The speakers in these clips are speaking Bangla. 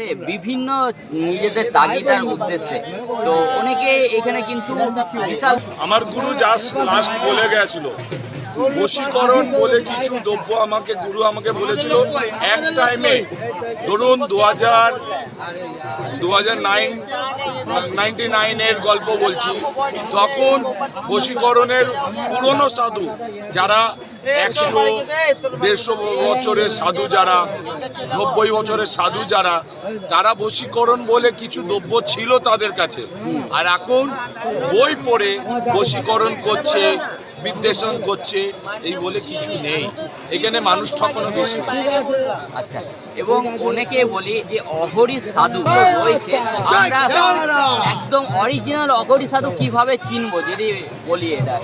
সে বিভিন্ন নিজেদের তাগিদার উদ্দেশ্যে। তো অনেকে এখানে কিন্তু বিশাল আমার গুরু লাস্ট বলে গেছিল। বশীকরণ বলে কিছু দ্রব্য আমাকে, গুরু আমাকে বলেছিল, এক টাইমে ধরুন দু হাজার দু হাজার নাইনের গল্প বলছি। তখন বশীকরণের পুরনো সাধু, যারা একশো দেড়শো বছরের সাধু যারা, নব্বই বছরের সাধু যারা, তারা বশীকরণ বলে কিছু দ্রব্য ছিল তাদের কাছে। আর এখন বই পড়ে বশীকরণ করছে বিদ্বেষণ করছে এই বলে কিছু নেই। এখানে মানুষ ঠকানো বেশি। আচ্ছা এবং অনেকে বলি যে অঘরী সাধু রয়েছে আমরা একদম অরিজিনাল অঘরী সাধু কীভাবে চিনবো? যদি বলি এটা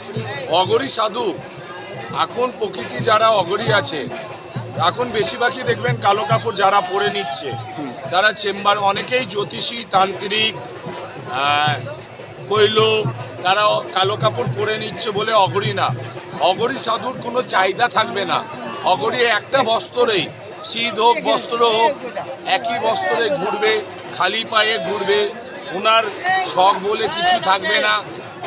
অগরী সাধু এখন প্রকৃতি যারা অগরী আছে এখন বেশিরভাগই দেখবেন কালো কাপড় যারা পরে নিচ্ছে তারা চেম্বার অনেকেই জ্যোতিষী তান্ত্রিক কৈল তারা কালো কাপড় পরে নিচ্ছে বলে অগরী না। অগরী সাধুর কোনো চাহিদা থাকবে না। অগরী একটা বস্ত্রেই শীত হোক, বস্ত্র হোক, একই বস্ত্রে ঘুরবে, খালি পায়ে ঘুরবে। ওনার শখ বলে কিছু থাকবে না।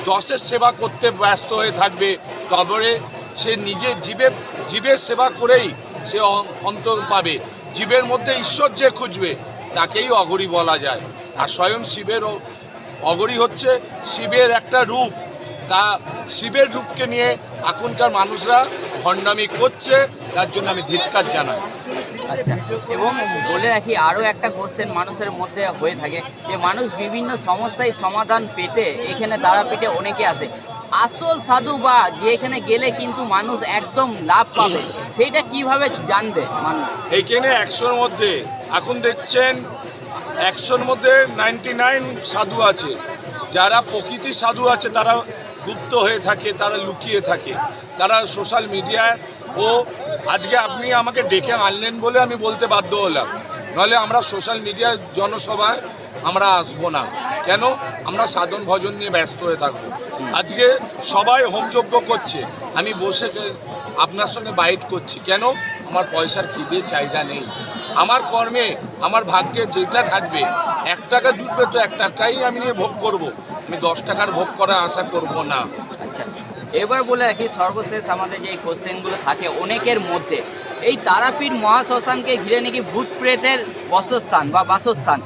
দশের সেবা করতে ব্যস্ত হয়ে থাকবে। তবে সে নিজের জীবে, জীবের সেবা করেই সে অন্তর পাবে। জীবের মধ্যে ঈশ্বর যে খুঁজবে, তাকেই অগরী বলা যায়। আর স্বয়ং শিবের ও- অগরী হচ্ছে শিবের একটা রূপ। তা শিবের রূপকে নিয়ে এখনকার মানুষরা ভণ্ডামি করছে তার জন্য আমি ধিৎকার জানাই। আচ্ছা এবং বলে রাখি আরও একটা কোশ্চেন মানুষের মধ্যে হয়ে থাকে যে মানুষ বিভিন্ন সমস্যায় সমাধান পেতে এখানে তারাপীঠে অনেকে আসে আসল সাধু বা যেখানে গেলে কিন্তু মানুষ একদম লাভ পাবে। সেইটা কীভাবে জানবে মানুষ? এইখানে একশোর মধ্যে। এখন দেখছেন একশোর মধ্যে নাইনটি নাইন সাধু আছে। যারা প্রকৃতি সাধু আছে, তারা গুপ্ত হয়ে থাকে, তারা লুকিয়ে থাকে। তারা সোশ্যাল মিডিয়ায় ও, আজকে আপনি আমাকে ডেকে আনলেন বলে আমি বলতে বাধ্য হলাম। নাহলে আমরা সোশ্যাল মিডিয়ার জনসভায় আমরা আসব না। কেন? আমরা সাধন ভজন নিয়ে ব্যস্ত হয়ে থাকব। আজকে সবাই হোমযজ্ঞ করছে। আমি বসে আপনার সঙ্গে বাইট করছি। কেন? আমার পয়সার খিদে চাহিদা নেই। আমার কর্মে আমার ভাগ্যে যেটা থাকবে এক টাকা জুটবে তো এক টাকাই আমি নিয়ে ভোগ করব। আমি দশ টাকার ভোগ করার আশা করব না। আচ্ছা এবার বলে রাখি সর্বশেষ আমাদের যে কোশ্চেনগুলো থাকে অনেকের মধ্যে এই তারাপীঠ মহাশ্মশানকে ঘিরে নাকি ভূত প্রেতের বসস্থান বা বাসস্থান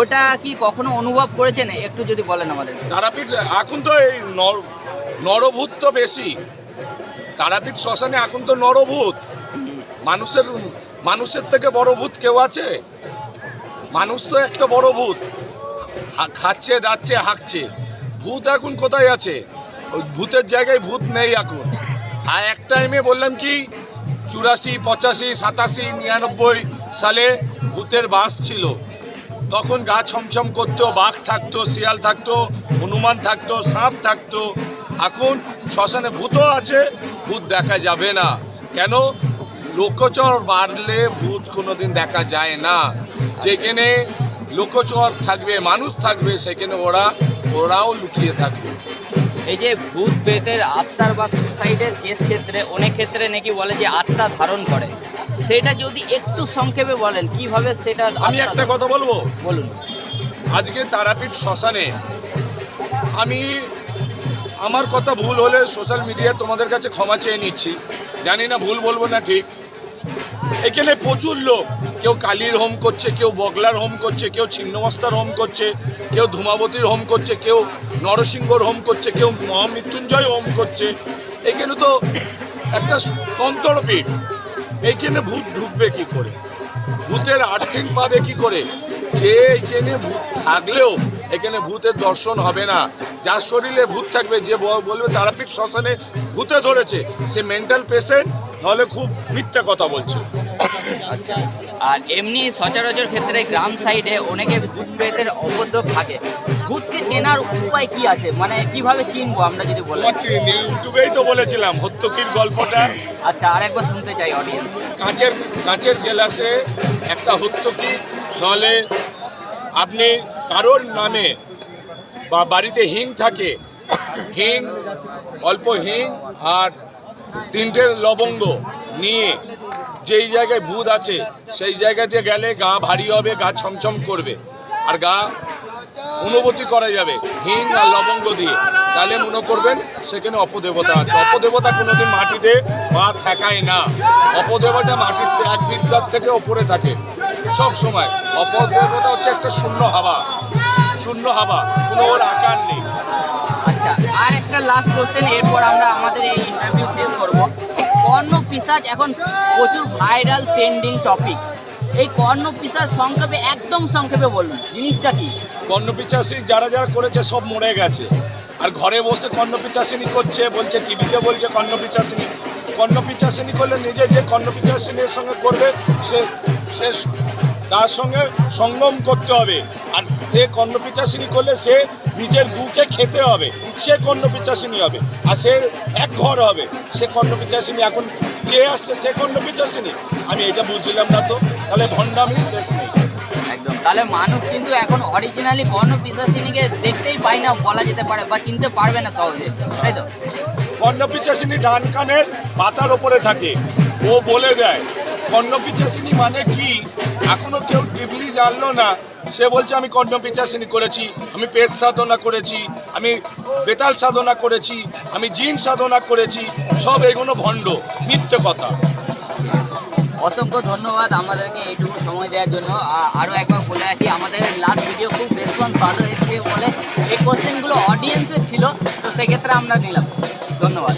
ওটা কি কখনো অনুভব করেছেন? একটু যদি বলেন আমাদের। তারাপীঠ এখন তো এই নর নরভূত তো বেশি। তারাপীঠ শ্মশানে এখন তো নরভূত। মানুষের মানুষের থেকে বড় ভূত কেউ আছে? মানুষ তো একটা বড় ভূত। খাচ্ছে, দাচ্ছে, হাঁকছে। ভূত এখন কোথায় আছে? ওই ভূতের জায়গায় ভূত নেই এখন। আর এক টাইমে বললাম কি, চুরাশি, পঁচাশি, সাতাশি, নিরানব্বই সালে ভূতের বাস ছিল। তখন গা ছমছম করতো, বাঘ থাকতো, শিয়াল থাকতো, হনুমান থাকতো, সাপ থাকতো। এখন শ্মশানে ভূতও আছে, ভূত দেখা যাবে না। কেন? লোকচর বাড়লে ভূত কোনোদিন দেখা যায় না। যেখানে লোকচর থাকবে মানুষ থাকবে সেখানে ওরা ওরাও লুকিয়ে থাকবে। এই যে ভূত প্রেতের আত্মার বা সুসাইডের কেস ক্ষেত্রে অনেক ক্ষেত্রে নাকি বলে যে আত্মা ধারণ করে। সেটা যদি একটু সংক্ষেপে বলেন কীভাবে সেটা আমি একটা কথা বলব? বলুন। আজকে তারাপীঠ শ্মশানে আমি আমার কথা ভুল হলে সোশ্যাল মিডিয়া তোমাদের কাছে ক্ষমা চেয়ে নিচ্ছি। জানি না ভুল বলব না ঠিক। এখানে প্রচুর লোক। কেউ কালীর হোম করছে, কেউ বগলার হোম করছে, কেউ ছিন্নমস্তার হোম করছে, কেউ ধূমাবতীর হোম করছে, কেউ নরসিংহর হোম করছে, কেউ মহামৃত্যুঞ্জয় হোম করছে। এখানে তো একটা তন্ত্রপীঠ। এইখানে ভূত ঢুকবে কি করে? ভূতের আর্থিং পাবে কি করে? যে এখানে ভূত থাকলেও এখানে ভূতের দর্শন হবে না। যার শরীরে ভূত থাকবে, যে বলবে তারাপীঠ শ্মশানে ভূতে ধরেছে, সে মেন্টাল পেশেন্ট নাহলে খুব মিথ্যা কথা বলছে। আচ্ছা। আর এমনি সচরাচর ক্ষেত্রে গ্রাম সাইডে অনেকে ভূত প্রেতের অপদ্রব থাকে। ভূতকে চেনার উপায় কি আছে? মানে কীভাবে চিনবো আমরা যদি বলি ইউটিউবেই তো বলেছিলাম হত্যকির গল্পটা। আচ্ছা আর একবার শুনতে চাই অডিয়েন্স কাঁচের কাঁচের গ্লাসে একটা হত্যকি নাহলে আপনি কারোর নামে বা বাড়িতে হিং থাকে হিং অল্প হিং আর তিনটে লবঙ্গ নিয়ে যেই জায়গায় ভূত আছে, সেই জায়গা দিয়ে গেলে গা ভারী হবে, গা ছমছম করবে। আর গা অনুভূতি করা যাবে, হিং আর লবঙ্গ দিয়ে। তাহলে মনে করবেন সেখানে অপদেবতা আছে। অপদেবতা কোনোদিন মাটিতে পা থাকায় না। অপদেবতা মাটির এক বিদ্যার থেকে ওপরে থাকে। সব সময় অপদেবতা হচ্ছে একটা শূন্য হাওয়া। শূন্য হাওয়া, কোনো ওর আকার নেই। আচ্ছা আর একটা লাস্ট কোশ্চেন এরপর আমরা আমাদের এই ইন্টারভিউ শেষ পিসাজ এখন প্রচুর ভাইরাল ট্রেন্ডিং টপিক এই কর্ণ পিসাজ সংক্ষেপে, একদম সংক্ষেপে বলুন, জিনিসটা কি? কর্ণপিচাসী যারা যারা করেছে, সব মরে গেছে। আর ঘরে বসে কর্ণ কর্ণপিচাসিনী করছে, বলছে, টিভিতে বলছে কর্ণপিচাসিনী কর্ণপিচাসিনী করলে নিজে যে কর্ণ কর্ণপিচাসিনীর সঙ্গে করবে, সে সে তার সঙ্গে সঙ্গম করতে হবে। আর সে কর্ণ কর্ণপিচাসিনী করলে সে নিজের বুকে খেতে হবে, সে কর্ণ কর্ণপিচাসিনী হবে। আর সে এক ঘর হবে, সে কর্ণ কর্ণপিচাসিনী এখন যে আসছে সে কর্ণপিচাসিনী আমি এটা বুঝলাম না তো তাহলে ভণ্ডামির শেষ নেই। একদম তাহলে মানুষ কিন্তু এখন অরিজিনালি কর্ণ পিসাচিনিকে দেখতেই পায় না বলা যেতে পারে বা চিনতে পারবে না সহজে তাই তো? কর্ণপিচাসিনী ডান কানের পাতার ওপরে থাকে ও বলে দেয় কর্ণপিচাসিনী মানে কি? এখনও কেউ টিবলি জানলো না সে বলছে, আমি কর্ণপিচাসিনী করেছি, আমি পেট সাধনা করেছি, আমি বেতাল সাধনা করেছি, আমি জিন সাধনা করেছি, সব এগুলো ভণ্ড, মিথ্যে কথা। অসংখ্য ধন্যবাদ আমাদেরকে এইটুকু সময় দেওয়ার জন্য। আরও একবার বলে রাখি, আমাদের লাস্ট ভিডিও খুব রেসপন্স ভালো এসেছে বলে এই কোশ্চেনগুলো অডিয়েন্সের ছিল, তো সেক্ষেত্রে আমরা নিলাম। ধন্যবাদ।